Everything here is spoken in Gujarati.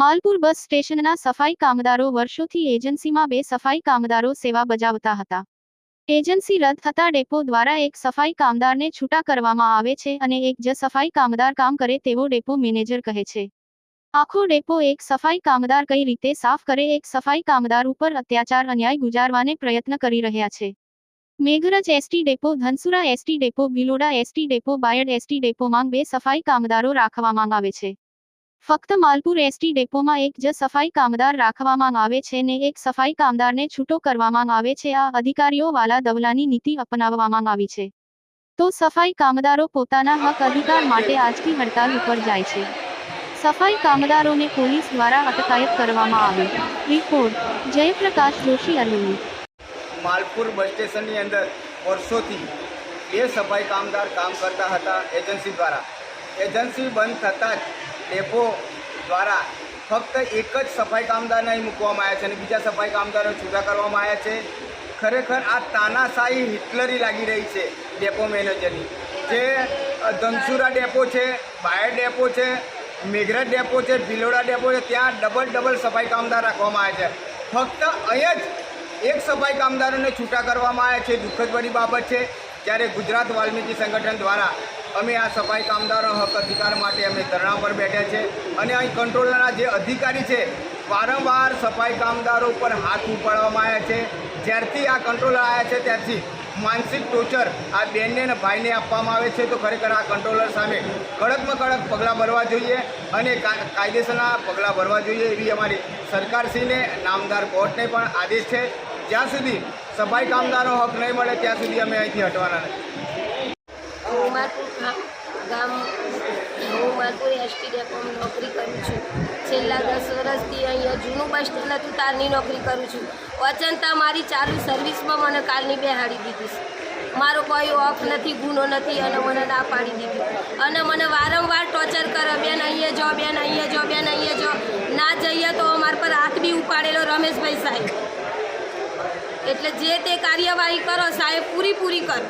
માલપુર બસ સ્ટેશનના સફાઈ કામદારો વર્ષોથી એજન્સીમાં બે સફાઈ કામદારો સેવા બજાવતા હતા. એજન્સી રદ થતા ડેપો દ્વારા એક સફાઈ કામદારને છૂટા કરવામાં આવે છે અને એક જ સફાઈ કામદાર કામ કરે તેવો ડેપો મેનેજર કહે છે. આખો ડેપો એક સફાઈ કામદાર કઈ રીતે સાફ કરે, એક સફાઈ કામદાર ઉપર અત્યાચાર, અન્યાય ગુજારવાને પ્રયત્ન કરી રહ્યા છે. Meghraj ST depot, Dhansura ST depot, Bhiloda ST depot, Bayad ST ડેપોમાં બે સફાઈ કામદારો રાખવામાં આવે છે. ફક્ત માલપુર એસટી ડેપોમાં એક જ સફાઈ કામદાર રાખવામાં આવે છે ને એક સફાઈ કામદારને છૂટો કરવામાં આવે છે. આ અધિકારીઓ વાલા દવલાની નીતિ અપનાવવામાં આવી છે. તો સફાઈ કામદારો પોતાના હક અધિકાર માટે આજથી હડતાલ ઉપર જાય છે. સફાઈ કામદારોને પોલીસ દ્વારા અટકાયત કરવામાં આવી. રિપોર્ટ, જયપ્રકાશ જોશી અરવિંદ માલપુર બસ સ્ટેશનની અંદર વર્ષોથી બે સફાઈ કામદાર કામ કરતા હતા એજન્સી દ્વારા. એજન્સી બંધ થતાં જ ડેપો દ્વારા ફક્ત એક જ સફાઈ કામદારને અહીં મૂકવામાં આવ્યા છે અને બીજા સફાઈ કામદારો છૂટા કરવામાં આવ્યા છે. ખરેખર આ તાનાશાહી હિટલરી લાગી રહી છે ડેપો મેનેજરની. જે ધનસુરા ડેપો છે બાયર ડેપો છે, મેઘરજ ડેપો છે, ભિલોડા ડેપો છે, ત્યાં ડબલ ડબલ સફાઈ કામદાર રાખવામાં આવ્યા છે. ફક્ત અહીંયા જ એક સફાઈ કામદારોને છૂટા કરવામાં આવ્યા છે. દુઃખદ બની બાબત છે. જ્યારે ગુજરાત વાલ્મીકી સંગઠન દ્વારા અમે આ સફાઈ કામદારો હક અધિકાર માટે અમે ધરણા પર બેઠા છે અને અહીં કંટ્રોલરના જે અધિકારી છે વારંવાર સફાઈ કામદારો ઉપર હાથ ઉપાડવામાં આવ્યા છે. જ્યારથી આ કંટ્રોલર આવ્યા છે, ત્યારથી માનસિક ટોર્ચર આ બેનને અને ભાઈને આપવામાં આવે છે. તો ખરેખર આ કંટ્રોલર સામે કડકમાં કડક પગલાં ભરવા જોઈએ અને કાયદેસરના પગલાં ભરવા જોઈએ એવી અમારી સરકારશ્રીને, નામદાર કોર્ટને પણ આદેશ છે. જ્યાં સુધી સફાઈ કામદારો હક નહીં મળે, ત્યાં સુધી અમે અહીંથી હટવાના નથી. હું માલપુર ગામ હું માલપુર એસટી ડેપોમાં નોકરી કરું છું. છેલ્લા દસ વર્ષથી અહીંયા જૂનું બસ સ્ટેન્ડ હતું, તારની નોકરી કરું છું. અચંતા મારી ચાલુ સર્વિસમાં મને કાલની બેહાડી દીધી છે. મારો કોઈ ઓફ નથી, ગુનો નથી અને મને ના પાડી દીધી. અને મને વારંવાર ટોર્ચર કરે, બેન, અહીંયા જો, બેન, અહીંયા જો, બેન, અહીંયા જો. ના જઈએ તો અમારા પર હાથ બી ઉપાડેલો રમેશભાઈ સાહેબ. એટલે જે તે કાર્યવાહી કરો, સાહેબ પૂરી પૂરી કરો.